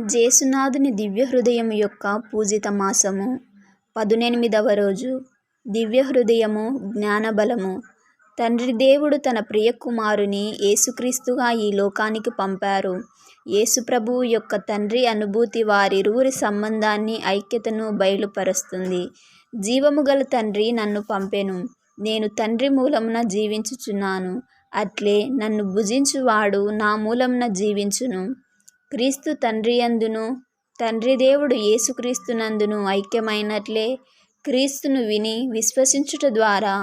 జేసునాథుని దివ్య హృదయం యొక్క పూజిత మాసము. పదునెనిమిదవ రోజు. దివ్య హృదయము జ్ఞానబలము. తండ్రి దేవుడు తన ప్రియ కుమారుని యేసుక్రీస్తుగా ఈ లోకానికి పంపారు. యేసు ప్రభువు యొక్క తండ్రి అనుభూతి వారిరువురి సంబంధాన్ని ఐక్యతను బయలుపరుస్తుంది. జీవము గల తండ్రి నన్ను పంపెను. నేను తండ్రి మూలమున జీవించుచున్నాను. అట్లే నన్ను భుజించువాడు నా మూలమున జీవించును. క్రీస్తు తండ్రియందును తండ్రి దేవుడు యేసుక్రీస్తునందును ఐక్యమైనట్లే క్రీస్తును విని విశ్వసించుట ద్వారా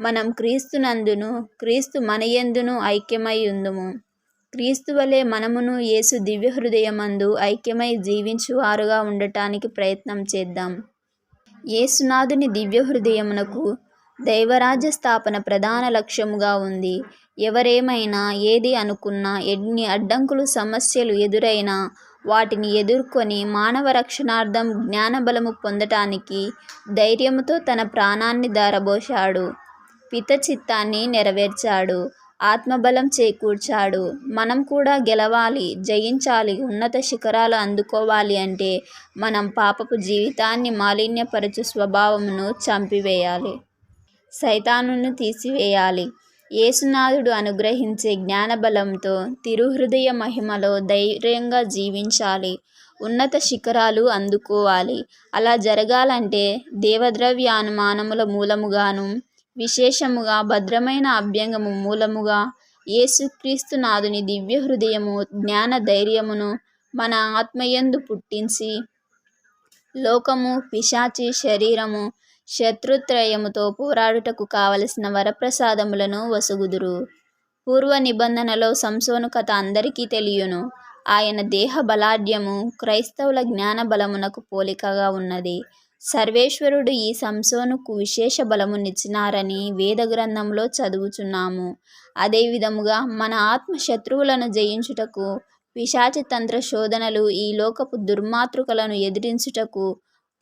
మనం క్రీస్తునందును క్రీస్తు మనయందును ఐక్యమై ఉందుము. క్రీస్తు వలె మనమును యేసు దివ్య హృదయమందు ఐక్యమై జీవించువారుగా ఉండటానికి ప్రయత్నం చేద్దాం. యేసునాథుని దివ్య హృదయమునకు దైవరాజ్య స్థాపన ప్రధాన లక్ష్యముగా ఉంది. ఎవరేమైనా ఏది అనుకున్నా ఎన్ని అడ్డంకులు సమస్యలు ఎదురైనా వాటిని ఎదుర్కొని మానవ రక్షణార్థం జ్ఞానబలము పొందటానికి ధైర్యముతో తన ప్రాణాన్ని దారబోశాడు పిత చిత్తాన్ని నెరవేర్చాడు. ఆత్మబలం చేకూర్చాడు. మనం కూడా గెలవాలి జయించాలి ఉన్నత శిఖరాలు అందుకోవాలి అంటే మనం పాపపు జీవితాన్ని మాలిన్యపరచు స్వభావమును చంపివేయాలి. సైతానును తీసివేయాలి. యేసునాథుడు అనుగ్రహించే జ్ఞానబలంతో తిరుహృదయ మహిమలో ధైర్యంగా జీవించాలి. ఉన్నత శిఖరాలు అందుకోవాలి. అలా జరగాలంటే దేవద్రవ్య అనుమానముల మూలముగాను విశేషముగా భద్రమైన అభ్యంగము మూలముగా యేసుక్రీస్తు నాథుని దివ్య హృదయము జ్ఞాన ధైర్యమును మన ఆత్మయందు పుట్టించి లోకము పిశాచి శరీరము శత్రుత్రయముతో పోరాడుటకు కావలసిన వరప్రసాదములను వసుగుదురు. పూర్వ నిబంధనలో సంసోను కథ అందరికీ తెలియను. ఆయన దేహ బలాఢ్యము క్రైస్తవుల జ్ఞాన బలమునకు పోలికగా ఉన్నది. సర్వేశ్వరుడు ఈ సంసోనుకు విశేష బలమునిచ్చినారని వేద గ్రంథంలో చదువుచున్నాము. అదేవిధముగా మన ఆత్మ శత్రువులను జయించుటకు పిశాచితంత్ర శోధనలు ఈ లోకపు దుర్మాతృకలను ఎదిరించుటకు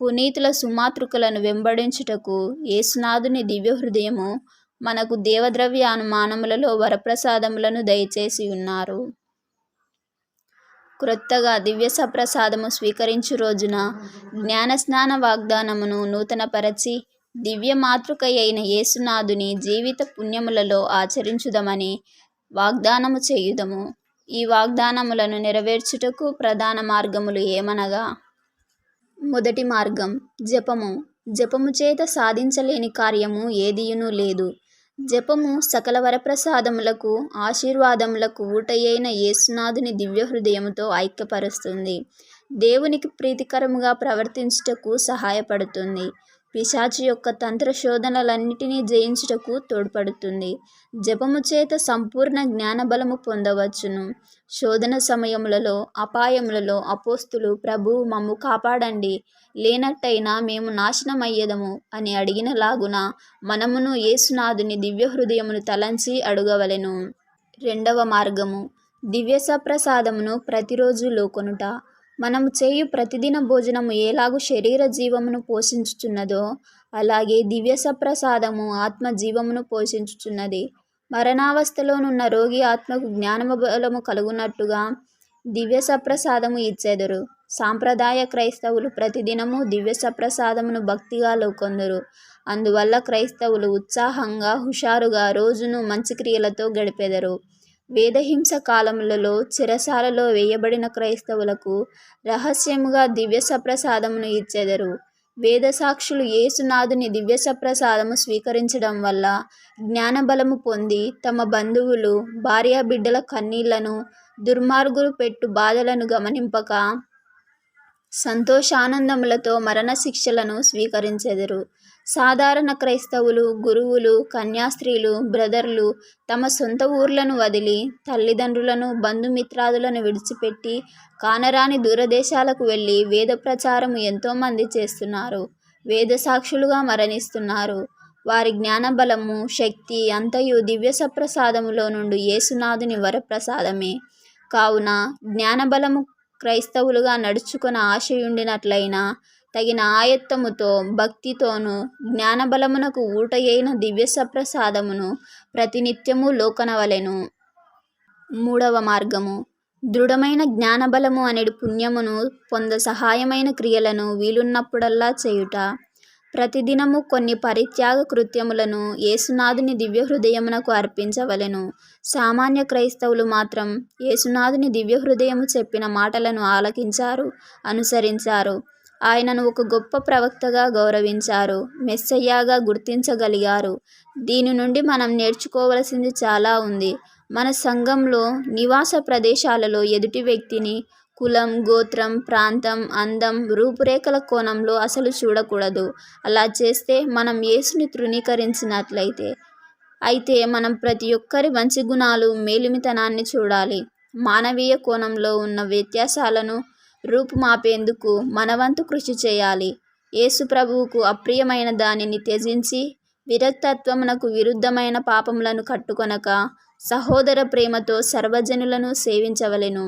పునీతుల సుమాతృకలను వెంబడించుటకు యేసునాథుని దివ్య హృదయము మనకు దేవద్రవ్య అనుమానములలో వరప్రసాదములను దయచేసి ఉన్నారు. క్రొత్తగా దివ్య సప్రసాదము స్వీకరించు రోజున జ్ఞానస్నాన వాగ్దానమును నూతనపరచి దివ్య మాతృక అయిన యేసునాథుని జీవిత పుణ్యములలో ఆచరించుదమని వాగ్దానము చేయుదము. ఈ వాగ్దానములను నెరవేర్చుటకు ప్రధాన మార్గములు ఏమనగా? మొదటి మార్గం జపము. జపము చేత సాధించలేని కార్యము ఏదియును లేదు. జపము సకల వరప్రసాదములకు ఆశీర్వాదములకు ఊటయైన యేసునాథుని దివ్య హృదయముతో ఐక్యపరుస్తుంది. దేవునికి ప్రీతికరముగా ప్రవర్తించుటకు సహాయపడుతుంది. పిశాచి యొక్క తంత్ర శోధనలన్నిటినీ జయించుటకు తోడ్పడుతుంది. జపము చేత సంపూర్ణ జ్ఞానబలము పొందవచ్చును. శోధన సమయములలో అపాయములలో అపోస్తులు ప్రభు మమ్ము కాపాడండి. లేనట్టయినా మేము నాశనమయ్యేదము అని అడిగినలాగున మనమును యేసునాథుని దివ్య హృదయమును తలంచి అడుగవలెను. రెండవ మార్గము. దివ్య సప్రసాదమును ప్రతిరోజు లోకొనుట. మనము చేయు ప్రతిదిన భోజనము ఎలాగు శరీర జీవమును పోషించుచున్నదో అలాగే దివ్య సప్రసాదము ఆత్మ జీవమును పోషించుచున్నది. మరణావస్థలోనున్న రోగి ఆత్మకు జ్ఞానబలము కలుగునట్టుగా దివ్య సప్రసాదము ఇచ్చెదరు. సాంప్రదాయ క్రైస్తవులు ప్రతిదినము దివ్య సప్రసాదమును భక్తిగా లోకొందరు. అందువల్ల క్రైస్తవులు ఉత్సాహంగా హుషారుగా రోజును మంచి క్రియలతో గడిపెదరు. వేదహింస కాలములలో చెరసాలలో వేయబడిన క్రైస్తవులకు రహస్యముగా దివ్య సప్రసాదమును ఇచ్చెదరు. వేద సాక్షులు యేసునాథుని దివ్య సప్రసాదము స్వీకరించడం వల్ల జ్ఞానబలము పొంది తమ బంధువులు భార్యా బిడ్డల కన్నీళ్ళను దుర్మార్గులు పెట్టు బాధలను గమనింపక సంతోషానందములతో మరణశిక్షలను స్వీకరించెదరు. సాధారణ క్రైస్తవులు గురువులు కన్యాస్త్రీలు బ్రదర్లు తమ సొంత ఊర్లను వదిలి తల్లిదండ్రులను బంధుమిత్రాదులను విడిచిపెట్టి కానరాని దూరదేశాలకు వెళ్ళి వేద ప్రచారము ఎంతోమంది చేస్తున్నారు. వేద సాక్షులుగా మరణిస్తున్నారు. వారి జ్ఞానబలము శక్తి అంతయు దివ్య సప్రసాదములో నుండి యేసునాథుని వరప్రసాదమే. కావున జ్ఞానబలము క్రైస్తవులుగా నడుచుకున్న ఆశయుండినట్లయినా తగిన ఆయత్తముతో భక్తితోనూ జ్ఞానబలమునకు ఊటయైన దివ్య సప్రసాదమును ప్రతినిత్యము లోకనవలెను. మూడవ మార్గము. దృఢమైన జ్ఞానబలము అనెడు పుణ్యమును పొంద సహాయమైన క్రియలను వీలున్నప్పుడల్లా చేయుట. ప్రతిదినము కొన్ని పరిత్యాగ కృత్యములను యేసునాథుని దివ్యహృదయమునకు అర్పించవలెను. సామాన్య క్రైస్తవులు మాత్రం యేసునాథుని దివ్యహృదయము చెప్పిన మాటలను ఆలకించారు అనుసరించారు. ఆయనను ఒక గొప్ప ప్రవక్తగా గౌరవించారు మెస్సయ్యాగా గుర్తించగలిగారు. దీని నుండి మనం నేర్చుకోవలసింది చాలా ఉంది. మన సంఘంలో నివాస ప్రదేశాలలో ఎదుటి వ్యక్తిని కులం గోత్రం ప్రాంతం అందం రూపురేఖల కోణంలో అసలు చూడకూడదు. అలా చేస్తే మనం యేసుని తృణీకరించినట్లయితే అయితే మనం ప్రతి ఒక్కరి మంచి గుణాలు మేలిమితనాన్ని చూడాలి. మానవీయ కోణంలో ఉన్న వ్యత్యాసాలను రూపుమాపేందుకు మనవంతు కృషి చేయాలి. యేసు ప్రభువుకు అప్రియమైన దానిని త్యజించి విరక్తత్వమునకు విరుద్ధమైన పాపములను కట్టుకొనక సహోదర ప్రేమతో సర్వజనులను సేవించవలెను.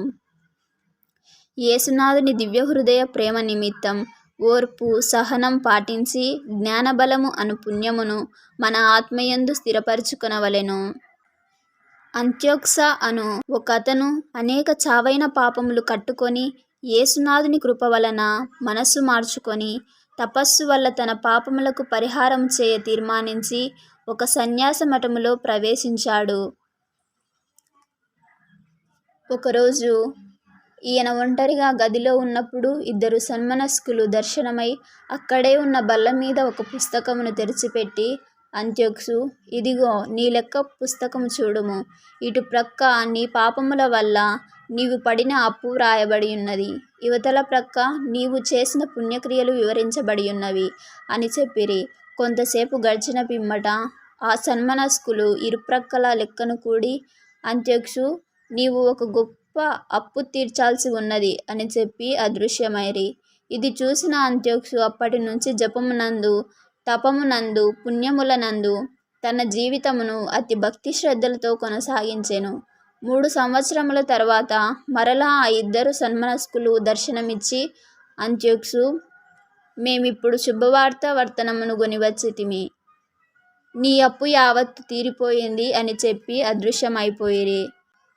యేసునాథుని దివ్యహృదయ ప్రేమ నిమిత్తం ఓర్పు సహనం పాటించి జ్ఞానబలము అను పుణ్యమును మన ఆత్మయందు స్థిరపరచుకొనవలెను. అంత్యోక్స అను ఒకతను అనేక చావైన పాపములు కట్టుకొని యేసునాథుని కృప వలన మనస్సు మార్చుకొని తపస్సు వల్ల తన పాపములకు పరిహారం చేయ తీర్మానించి ఒక సన్యాస మఠములో ప్రవేశించాడు. ఒకరోజు ఈయన ఒంటరిగా గదిలో ఉన్నప్పుడు ఇద్దరు సన్మనస్కులు దర్శనమై అక్కడే ఉన్న బల్ల మీద ఒక పుస్తకమును తెరిచిపెట్టి అంత్యోక్సు ఇదిగో నీ లెక్క పుస్తకము చూడుము. ఇటు ప్రక్క నీ పాపముల వల్ల నీవు పడిన అప్పు వ్రాయబడి ఉన్నది. యువతల ప్రక్క నీవు చేసిన పుణ్యక్రియలు వివరించబడి ఉన్నవి అని చెప్పిరి. కొంతసేపు గడిచిన పిమ్మట ఆ సన్మనస్కులు ఇరుప్రక్కల లెక్కను కూడి అంత్యక్షు నీవు ఒక గొప్ప అప్పు తీర్చాల్సి ఉన్నది అని చెప్పి అదృశ్యమైరి. ఇది చూసిన అంత్యోక్షు అప్పటి నుంచి జపమునందు తపమునందు పుణ్యములనందు తన జీవితమును అతి భక్తి శ్రద్ధలతో కొనసాగించెను. మూడు సంవత్సరముల తర్వాత మరలా ఆ ఇద్దరు సన్మనస్కులు దర్శనమిచ్చి అంత్యోక్సు మేమిప్పుడు శుభవార్త వర్తనమును గొనివచ్చితిమి. నీ అప్పు యావత్తు తీరిపోయింది అని చెప్పి అదృశ్యమైపోయిరి.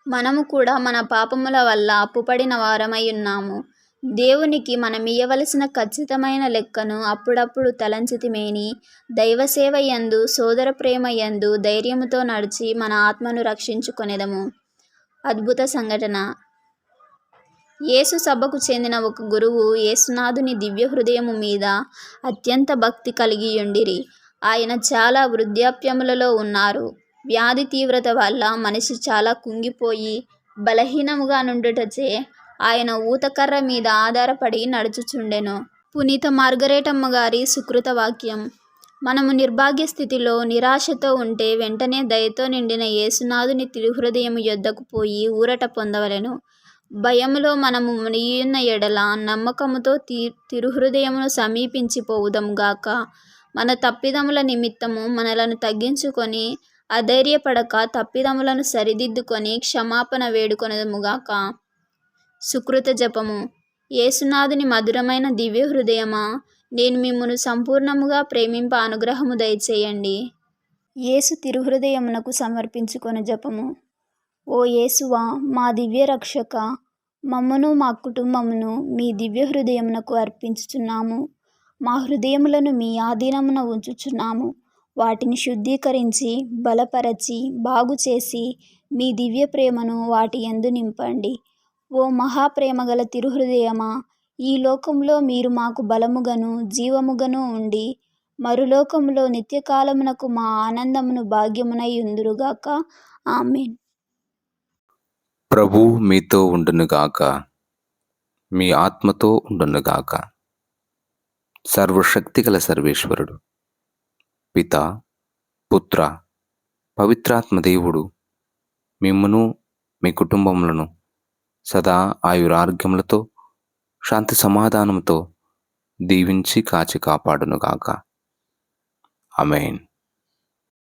మనము కూడా మన పాపముల వల్ల అప్పుపడిన వారమై ఉన్నాము. దేవునికి మనం ఇయ్యవలసిన ఖచ్చితమైన లెక్కను అప్పుడప్పుడు తలంచితిమేని. దైవసేవ యందు సోదర ప్రేమ యందు ధైర్యముతో నడిచి మన ఆత్మను రక్షించుకొనేదము. అద్భుత సంఘటన. యేసు సభకు చెందిన ఒక గురువు యేసునాథుని దివ్య హృదయము మీద అత్యంత భక్తి కలిగి ఉండిరి ఆయన చాలా వృద్ధాప్యములలో ఉన్నారు. వ్యాధి తీవ్రత వల్ల మనిషి చాలా కుంగిపోయి బలహీనముగా నుండుటచే ఆయన ఊతకర్ర మీద ఆధారపడి నడుచుచుండెను. పునీత మార్గరేటమ్మ గారి సుకృత వాక్యం. మనము నిర్భాగ్య స్థితిలో నిరాశతో ఉంటే వెంటనే దయతో నిండిన యేసునాథుని తిరుహృదయం యొద్దకు పోయి ఊరట పొందవలెను. భయములో మనము మునియున్న ఎడల నమ్మకముతో తి తిరుహృదయమును సమీపించి గాక. మన తప్పిదముల నిమిత్తము మనలను తగ్గించుకొని అధైర్యపడక తప్పిదములను సరిదిద్దుకొని క్షమాపణ వేడుకొనదముగాక సుకృత జపము. ఏసునాథుని మధురమైన దివ్య హృదయమా నేను మిమ్మను సంపూర్ణముగా ప్రేమింప అనుగ్రహము దయచేయండి. యేసు తిరుహృదయమునకు సమర్పించుకొని జపము. ఓ యేసువా మా దివ్య రక్షక మమ్మను మా కుటుంబమును మీ దివ్య హృదయమునకు అర్పించుచున్నాము. మా హృదయములను మీ ఆధీనమున ఉంచుచున్నాము. వాటిని శుద్ధీకరించి బలపరచి బాగు చేసి మీ దివ్య ప్రేమను వాటి ఎందు నింపండి. ఓ మహాప్రేమగల తిరుహృదయమా? ఈ లోకంలో మీరు మాకు బలముగను జీవముగను ఉండి మరులోకంలో నిత్యకాలమునకు మా ఆనందమును భాగ్యమునై ఉందురుగాక. ఆమెన్. ప్రభు మీతో ఉండునుగాక. మీ ఆత్మతో ఉండునుగాక. సర్వశక్తిగల సర్వేశ్వరుడు పిత పుత్ర పవిత్రాత్మ దేవుడు మిమ్మను మీ కుటుంబములను సదా ఆయురారోగ్యములతో శాంతి సమాధానంతో దీవించి కాచి కాపాడునుగాక. అమెయిన్